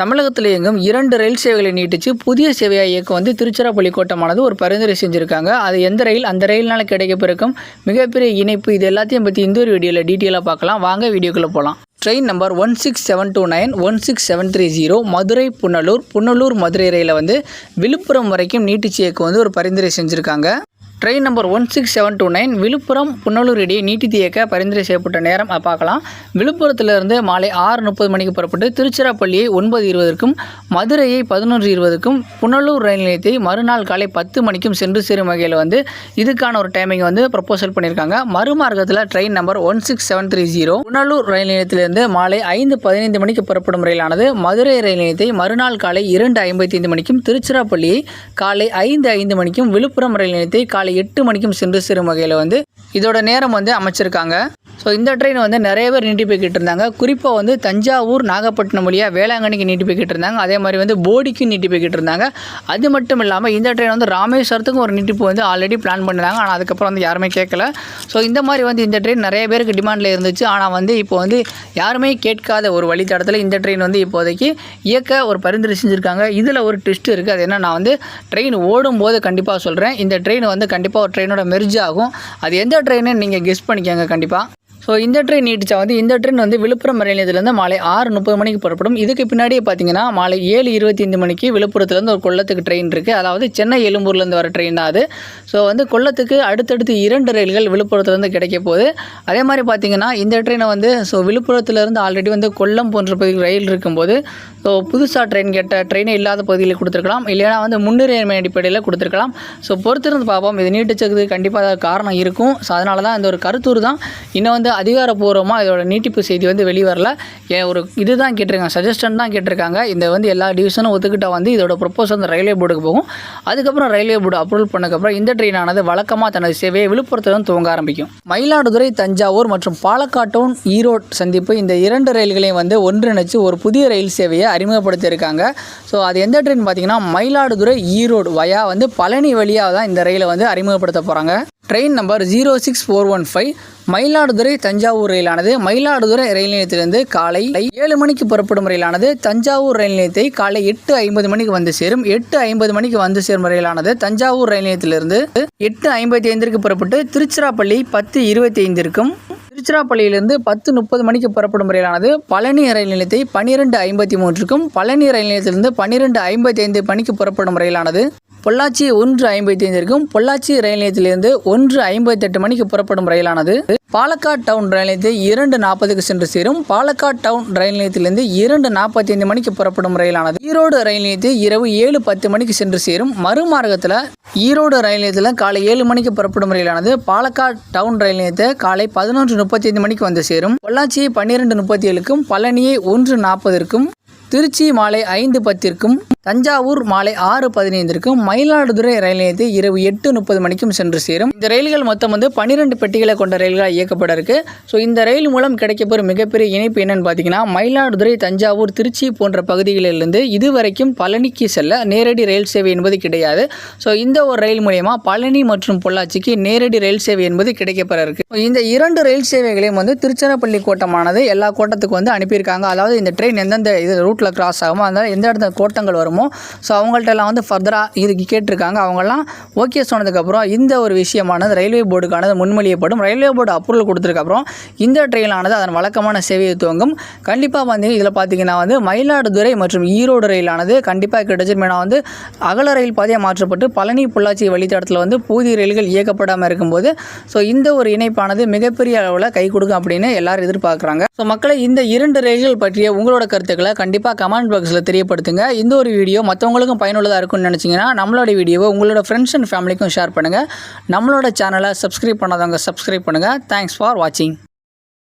தமிழகத்தில் இயங்கும் இரண்டு ரயில் சேவைகளை நீட்டிச்சு. புதிய சேவையாக இயக்கம் வந்து திருச்சிராப்பள்ளி கோட்டமானது ஒரு பரிந்துரை செஞ்சுருக்காங்க. அது எந்த ரயில்? அந்த ரயில்னால கிடைக்கப்பெருக்கும் மிகப்பெரிய இணைப்பு இது எல்லாத்தையும் பற்றி இந்த ஒரு வீடியோவில் டீட்டெயிலாக பார்க்கலாம். வாங்க வீடியோக்குள்ளே போகலாம் train number one six seven two nine one six seven three zero Madurai Punalur. Punalur Madurai ரயிலை வந்து விழுப்புரம் வரைக்கும் நீட்டிச்சு இயக்கம் வந்து ஒரு பரிந்துரை செஞ்சுருக்காங்க. Train number one six seven two nine Villupuram Punalur இடையே நீட்டித்து இயக்க பரிந்துரை செய்யப்பட்ட நேரம். பார்க்கலாம். விழுப்புரத்திலிருந்து மாலை ஆறு முப்பது மணிக்கு புறப்பட்டு திருச்சிராப்பள்ளியை ஒன்பது இருபதுக்கும் மதுரையை பதினொன்று இருபதுக்கும் புனலூர் ரயில் நிலையத்தை மறுநாள் காலை பத்து மணிக்கும் சென்று சேரும் வகையில் வந்து இதுக்கான ஒரு டைமிங் வந்து ப்ரப்போசல் பண்ணியிருக்காங்க. மறுமார்க்கத்தில் train number one six seven three zero Punalur ரயில் நிலையத்திலிருந்து மாலை ஐந்து பதினைந்து மணிக்கு புறப்படும் ரயிலானது மதுரை ரயில் நிலையத்தை மறுநாள் காலை இரண்டு ஐம்பத்தி ஐந்து மணிக்கும் திருச்சிராப்பள்ளியை காலை ஐந்து ஐந்து மணிக்கும் விழுப்புரம் ரயில் நிலையத்தை காலை எட்டு மணிக்கும் சென்று சேரும் வகையில் வந்து இதோட நேரம் வந்து அமைச்சிருக்காங்க. ஸோ இந்த ட்ரெயின் வந்து நிறைய பேர் நீட்டி போய்கிட்டு இருந்தாங்க. குறிப்பாக வந்து தஞ்சாவூர் நாகப்பட்டினம் வழியாக வேளாங்கண்ணிக்கு நீட்டி போய்கிட்டு இருந்தாங்க. அதே மாதிரி வந்து போடிக்கும் நீட்டி போய்கிட்டு இருந்தாங்க. அது மட்டும் இல்லாமல் இந்த ட்ரெயின் வந்து ராமேஸ்வரத்துக்கும் ஒரு நீட்டிப்பு வந்து ஆல்ரெடி பிளான் பண்ணிருந்தாங்க. ஆனால் அதுக்கப்புறம் வந்து யாருமே கேட்கல. ஸோ இந்த மாதிரி வந்து இந்த ட்ரெயின் நிறைய பேருக்கு டிமாண்டில் இருந்துச்சு. ஆனால் வந்து இப்போ வந்து யாருமே கேட்காத ஒரு வழித்தடத்தில் இந்த ட்ரெயின் வந்து இப்போதைக்கு இயக்க ஒரு பரிந்துரை செஞ்சுருக்காங்க. இதில் ஒரு ட்விஸ்ட் இருக்குது அது என்ன நான் வந்து ட்ரெயின் ஓடும்போது கண்டிப்பாக சொல்கிறேன் இந்த ட்ரெயின் வந்து கண்டிப்பாக ஒரு ட்ரெயினோட மெர்ஜ் ஆகும். அது எந்த ட்ரெயின்னு நீங்கள் கெஸ் பண்ணிக்கோங்க கண்டிப்பாக ஸோ இந்த ட்ரெயின் நீட்டிச்சா வந்து இந்த ட்ரெயின் வந்து விழுப்புரம் ரயில் நிலையத்திலேருந்து மாலை ஆறு முப்பது மணிக்கு புறப்படும். இதுக்கு பின்னாடியே பார்த்தீங்கன்னா மாலை ஏழு இருபத்தி ஐந்து மணிக்கு விழுப்புரத்துலேருந்து ஒரு கொள்ளத்துக்கு ட்ரெயின் இருக்குது அதாவது சென்னை எழும்பூர்லேருந்து வர ட்ரெயின் தான் அது. ஸோ வந்து கொள்ளத்துக்கு அடுத்தடுத்து இரண்டு ரயில்கள் விழுப்புரத்துலேருந்து கிடைக்க போகுது. அதே மாதிரி பார்த்தீங்கன்னா இந்த ட்ரெயினை வந்து ஸோ விழுப்புரத்துலேருந்து ஆல்ரெடி வந்து கொல்லம் போன்ற பகுதியில் ரயில் இருக்கும்போது ஸோ புதுசாக ட்ரெயின் கேட்ட ட்ரெயினே இல்லாத பகுதியில் கொடுத்துருக்கலாம். இல்லைனா வந்து முன்னுரிமை அடிப்படையில் கொடுத்துருக்கலாம். ஸோ பொறுத்திருந்து பார்ப்போம். இது நீட்டிச்சதுக்கு கண்டிப்பாக காரணம் இருக்கும். ஸோ அதனால தான் இந்த ஒரு கருத்தூர் தான். இன்னும் வந்து அதிகாரப்பூர்வமாக இதோட நீட்டிப்பு செய்தி வந்து வெளிவரல. ஒரு ஒரு இதுதான் கேட்டிருக்காங்க சஜஷன் தான் கேட்டிருக்காங்க. இந்த வந்து எல்லா டிவிஷனும் ஒத்துக்கிட்டால் வந்து இதோட ப்ரொப்போஸ் வந்து ரயில்வே போர்டுக்கு போகும். அதுக்கப்புறம் ரயில்வே போர்டு அப்ரூவல் பண்ணக்கப்புறம் இந்த ட்ரெயினானது வழக்கமாக தனது சேவையை விழுப்புரத்தில் வந்து துவங்க ஆரம்பிக்கும். மயிலாடுதுறை தஞ்சாவூர் மற்றும் பாலக்காட்டவுன் ஈரோடு சந்திப்பு இந்த இரண்டு ரயில்களையும் வந்து ஒன்றிணைச்சு ஒரு புதிய ரயில் சேவையை அறிமுகப்படுத்தியிருக்காங்க. ஸோ அது எந்த ட்ரெயின் பார்த்தீங்கன்னா மயிலாடுதுறை ஈரோடு வயா வந்து பழனி வழியாக தான் இந்த ரயிலை வந்து அறிமுகப்படுத்த போகிறாங்க train number zero six four one five Mayiladuthurai Thanjavur ரயிலானது. Mayiladuthurai ரயில் நிலையத்திலிருந்து காலை ஏழு மணிக்கு புறப்படும் ரயிலானது. தஞ்சாவூர் ரயில் நிலையத்தை காலை எட்டு ஐம்பது மணிக்கு வந்து சேரும். எட்டு ஐம்பது மணிக்கு வந்து சேரும் ரயிலானது தஞ்சாவூர் ரயில் நிலையத்திலிருந்து எட்டு ஐம்பத்தி ஐந்திற்கு புறப்பட்டு திருச்சிராப்பள்ளி பத்து இருபத்தி ஐந்திற்கும் திருச்சிராப்பள்ளியிலிருந்து பத்து முப்பது மணிக்கு புறப்படும் ரயிலானது பழனி ரயில் நிலையத்தை பன்னிரெண்டு ஐம்பத்தி மூன்றுக்கும் பழனி ரயில் நிலையத்திலிருந்து பன்னிரெண்டு ஐம்பத்தி ஐந்து மணிக்கு புறப்படும் ரயிலானது. பொள்ளாச்சி ஒன்று ஐம்பத்தி ஐந்திற்கும் பொள்ளாச்சி ரயில் நிலையத்திலிருந்து ஒன்று ஐம்பத்தெட்டு மணிக்கு புறப்படும் ரயிலானது பாலக்காட் டவுன் ரயில் நிலையத்தை இரண்டு நாற்பதுக்கு சென்று சேரும். பாலக்காட் டவுன் ரயில் நிலையத்திலிருந்து இரண்டு நாற்பத்தி ஐந்து மணிக்கு புறப்படும் ரயிலானது ஈரோடு ரயில் நிலையத்தை இரவு ஏழு பத்து மணிக்கு சென்று சேரும். மறுமார்க்கத்தில் ஈரோடு ரயில் நிலையத்தில் காலை ஏழு மணிக்கு புறப்படும் ரயிலானது பாலக்காட் டவுன் ரயில் நிலையத்தை காலை பதினொன்று முப்பத்தி ஐந்து மணிக்கு வந்து சேரும். பொள்ளாச்சி பன்னிரெண்டு முப்பத்தி ஏழுக்கும் பழனியை ஒன்று நாற்பதற்கும் திருச்சி மாலை ஐந்து பத்திற்கும் தஞ்சாவூர் மாலை ஆறு பதினைந்திற்கும் மயிலாடுதுறை ரயில் நிலையத்தை இரவு எட்டு முப்பது மணிக்கும் சென்று சேரும். இந்த ரயில்கள் மொத்தம் வந்து பன்னிரெண்டு பெட்டிகளை கொண்ட ரயில்களாக இயக்கப்பட இருக்கு. ஸோ இந்த ரயில் மூலம் கிடைக்கப்பெறும் மிகப்பெரிய இணைப்பு என்னன்னு பார்த்தீங்கன்னா மயிலாடுதுறை தஞ்சாவூர் திருச்சி போன்ற பகுதிகளிலிருந்து இதுவரைக்கும் பழனிக்கு செல்ல நேரடி ரயில் சேவை என்பது கிடையாது. ஸோ இந்த ஒரு ரயில் மூலயமா பழனி மற்றும் பொள்ளாச்சிக்கு நேரடி ரயில் சேவை என்பது கிடைக்கப்பெற இருக்கு. இந்த இரண்டு ரயில் சேவைகளையும் வந்து திருச்சிராப்பள்ளி கோட்டமானது எல்லா கோட்டத்துக்கும் வந்து அனுப்பியிருக்காங்க. அதாவது இந்த ட்ரெயின் எந்தெந்த இது ரூட்டில் கிராஸ் ஆகுமோ அதனால் எந்த இடத்துல கோட்டங்கள் வரும் ஸோ அவங்கள்ட்ட எல்லாம் வந்து ஃபர்தராக இதுக்கு கேட்டிருக்காங்க. அவங்கெல்லாம் ஓகே சொன்னதுக்கப்புறம் இந்த ஒரு விஷயமானது ரயில்வே போர்டுக்கானது முன்மொழியப்படும். ரயில்வே போர்டு அப்ரூவல் கொடுத்துருக்கப்புறம் இந்த ட்ரெயினானது அதன் வழக்கமான சேவையை துவங்கும். கண்டிப்பாக வந்து இதில் பார்த்தீங்கன்னா வந்து மயிலாடுதுறை மற்றும் ஈரோடு ரயிலானது கண்டிப்பாக கிடைச்சிருமேனா வந்து அகல ரயில் பாதையாக மாற்றப்பட்டு பழனி பொள்ளாச்சி வழித்தடத்தில் வந்து புதிய ரயில்கள் இயக்கப்படாமல் இருக்கும்போது ஸோ இந்த ஒரு இணைப்பானது மிகப்பெரிய அளவில் கை கொடுக்கும் அப்படின்னு எல்லாரும் எதிர்பார்க்குறாங்க. ஸோ மக்களை இந்த இரண்டு ரயில்கள் பற்றிய உங்களோட கருத்துக்களை கண்டிப்பாக கமெண்ட் பாக்ஸில் தெரியப்படுத்துங்க. இந்த ஒரு வீடியோ மற்றவங்களுக்கும் பயனுள்ளதாக இருக்கும்னு நினச்சிங்கன்னா நம்மளோட வீடியோவை உங்களோட ஃப்ரெண்ட்ஸ் அண்ட் ஃபேமிலிக்கும் ஷேர் பண்ணுங்கள் நம்மளோட சேனலை சப்ஸ்கிரைப் பண்ணாதவங்க சப்ஸ்கிரைப் பண்ணுங்கள் தேங்க்ஸ் ஃபார் வாட்சிங்